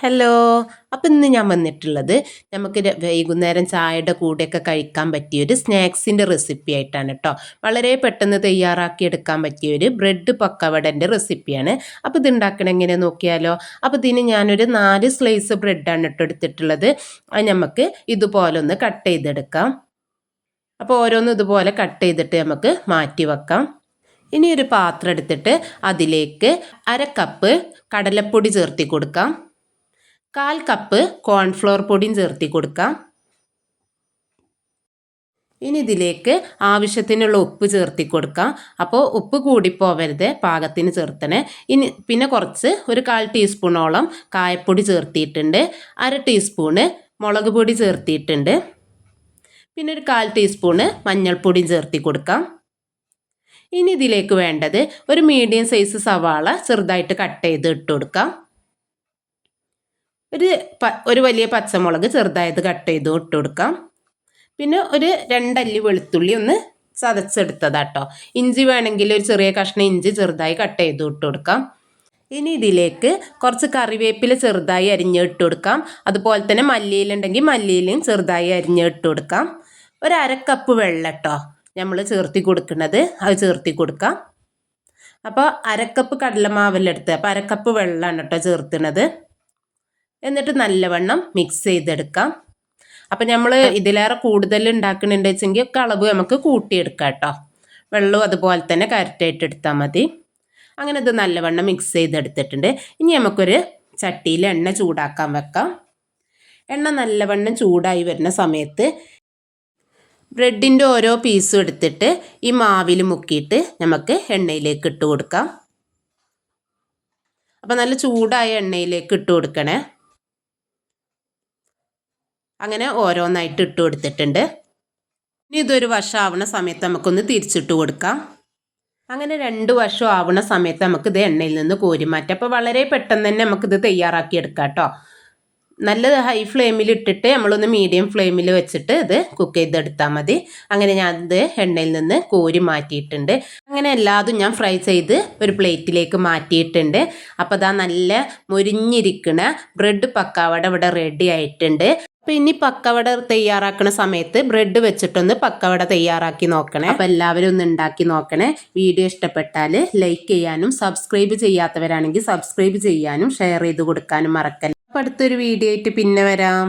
Hello അപ്പം ഇന്ന് ഞാൻ വന്നിട്ടുള്ളത് നമുക്ക് വൈകുന്നേരം ചായയുടെ കൂടെയൊക്കെ കഴിക്കാൻ പറ്റിയൊരു സ്നാക്സിന്റെ റെസിപ്പി ആയിട്ടാണ് കേട്ടോ വളരെ പെട്ടെന്ന് തയ്യാറാക്കി എടുക്കാൻ പറ്റിയൊരു ബ്രെഡ് പക്കവടന്റെ റെസിപ്പിയാണ് അപ്പോൾ ഇത് ഉണ്ടാക്കണം എങ്ങനെ നോക്കിയാലോ? അപ്പോൾ ഇതിന് ഞാനൊരു നാല് സ്ലൈസ് ബ്രെഡാണ് കേട്ടോ എടുത്തിട്ടുള്ളത്. അത് നമുക്ക് ഇതുപോലെ ഒന്ന് കട്ട് ചെയ്തെടുക്കാം. അപ്പോൾ ഓരോന്നും ഇതുപോലെ കട്ട് ചെയ്തിട്ട് നമുക്ക് മാറ്റി വെക്കാം. ഇനി ഒരു പാത്രം എടുത്തിട്ട് അതിലേക്ക് അര കപ്പ് കടലപ്പൊടി ചേർത്തി കൊടുക്കാം. കാൽ കപ്പ് കോൺഫ്ലോർ പൊടിയും ചേർത്തി കൊടുക്കാം. ഇനി ഇതിലേക്ക് ആവശ്യത്തിനുള്ള ഉപ്പ് ചേർത്തി കൊടുക്കാം. അപ്പോൾ ഉപ്പ് കൂടിപ്പോവരുത് പാകത്തിന് ചേർത്തണേ. ഇനി പിന്നെ കുറച്ച് ഒരു കാൽ ടീസ്പൂണോളം കായപ്പൊടി ചേർത്തിയിട്ടുണ്ട്. അര ടീസ്പൂണ് മുളക് പൊടി ചേർത്തിയിട്ടുണ്ട്. പിന്നെ ഒരു കാൽ ടീസ്പൂണ് മഞ്ഞൾപ്പൊടിയും ചേർത്തി കൊടുക്കാം. ഇനി ഇതിലേക്ക് വേണ്ടത് ഒരു മീഡിയം സൈസ് സവാള ചെറുതായിട്ട് കട്ട് ചെയ്ത് ഇട്ട് കൊടുക്കാം. ഒരു ഒരു വലിയ പച്ചമുളക് ചെറുതായത് കട്ട് ചെയ്ത് ഇട്ട് കൊടുക്കാം. പിന്നെ ഒരു രണ്ടല്ലി വെളുത്തുള്ളി ഒന്ന് ചതച്ചെടുത്തതാട്ടോ. ഇഞ്ചി വേണമെങ്കിൽ ഒരു ചെറിയ കഷ്ണം ഇഞ്ചി ചെറുതായി കട്ട് ചെയ്ത് ഇട്ട് കൊടുക്കാം. ഇനി ഇതിലേക്ക് കുറച്ച് കറിവേപ്പില ചെറുതായി അരിഞ്ഞിട്ട് കൊടുക്കാം. അതുപോലെ തന്നെ മല്ലിയിലുണ്ടെങ്കിൽ മല്ലിയിലും ചെറുതായി അരിഞ്ഞിട്ട് കൊടുക്കാം. ഒരു അര കപ്പ് വെള്ളം കേട്ടോ നമ്മൾ ചേർത്തി കൊടുക്കുന്നത്. അത് ചേർത്തി കൊടുക്കാം. അപ്പോൾ അരക്കപ്പ് കടലമാവെല്ലാം എടുത്ത്. അപ്പോൾ അരക്കപ്പ് വെള്ളമാണ് കേട്ടോ ചേർത്തുന്നത് എന്നിട്ട് നല്ലവണ്ണം മിക്സ് ചെയ്തെടുക്കാം. അപ്പം നമ്മൾ ഇതിലേറെ കൂടുതൽ ഉണ്ടാക്കുന്നുണ്ട് വെച്ചെങ്കിൽ ഒക്കെ അളവ് നമുക്ക് കൂട്ടിയെടുക്കാം കേട്ടോ. വെള്ളവും അതുപോലെ തന്നെ കരറ്റായിട്ട് എടുത്താൽ മതി. അങ്ങനെ ഇത് നല്ലവണ്ണം മിക്സ് ചെയ്തെടുത്തിട്ടുണ്ട്. ഇനി നമുക്കൊരു ചട്ടിയിൽ എണ്ണ ചൂടാക്കാൻ വെക്കാം. എണ്ണ നല്ലവണ്ണം ചൂടായി വരുന്ന സമയത്ത് ബ്രെഡിന്റെ ഓരോ പീസും എടുത്തിട്ട് ഈ മാവിൽ മുക്കിയിട്ട് നമുക്ക് എണ്ണയിലേക്ക് ഇട്ട് കൊടുക്കാം. അപ്പം നല്ല ചൂടായ എണ്ണയിലേക്ക് ഇട്ട് കൊടുക്കണേ. അങ്ങനെ ഓരോന്നായിട്ട് ഇട്ട് കൊടുത്തിട്ടുണ്ട്. ഇനി ഇതൊരു വർഷം ആവണ സമയത്ത് നമുക്കൊന്ന് തിരിച്ചിട്ട് കൊടുക്കാം. അങ്ങനെ രണ്ട് വർഷം ആവണ സമയത്ത് നമുക്ക് ഇത് എണ്ണയിൽ നിന്ന് കോരി മാറ്റാം അപ്പോൾ വളരെ പെട്ടെന്ന് തന്നെ നമുക്കിത് തയ്യാറാക്കി എടുക്കാം കേട്ടോ. നല്ല ഹൈ ഫ്ലെയിമിൽ ഇട്ടിട്ട് നമ്മളൊന്ന് മീഡിയം ഫ്ലെയിമിൽ വെച്ചിട്ട് ഇത് കുക്ക് ചെയ്തെടുത്താൽ മതി. അങ്ങനെ ഞാൻ ഇത് എണ്ണയിൽ നിന്ന് കോരി മാറ്റിയിട്ടുണ്ട്. അങ്ങനെ എല്ലാതും ഞാൻ ഫ്രൈ ചെയ്ത് ഒരു പ്ലേറ്റിലേക്ക് മാറ്റിയിട്ടുണ്ട്. അപ്പോൾ അതാ നല്ല മുരിഞ്ഞിരിക്കണ ബ്രെഡ് പക്കാവട ഇവിടെ റെഡി ആയിട്ടുണ്ട്. അപ്പോൾ ഇനി പക്കവട തയ്യാറാക്കുന്ന സമയത്ത് ബ്രെഡ് വെച്ചിട്ടൊന്ന് പക്കവട തയ്യാറാക്കി നോക്കണേ. അപ്പോൾ എല്ലാവരും ഒന്ന് ഉണ്ടാക്കി നോക്കണേ. വീഡിയോ ഇഷ്ടപ്പെട്ടാൽ ലൈക്ക് ചെയ്യാനും സബ്സ്ക്രൈബ് ചെയ്യാത്തവരാണെങ്കിൽ സബ്സ്ക്രൈബ് ചെയ്യാനും ഷെയർ ചെയ്ത് കൊടുക്കാനും മറക്കല്ല. അപ്പൊ അടുത്തൊരു വീഡിയോ ആയിട്ട് പിന്നെ വരാം.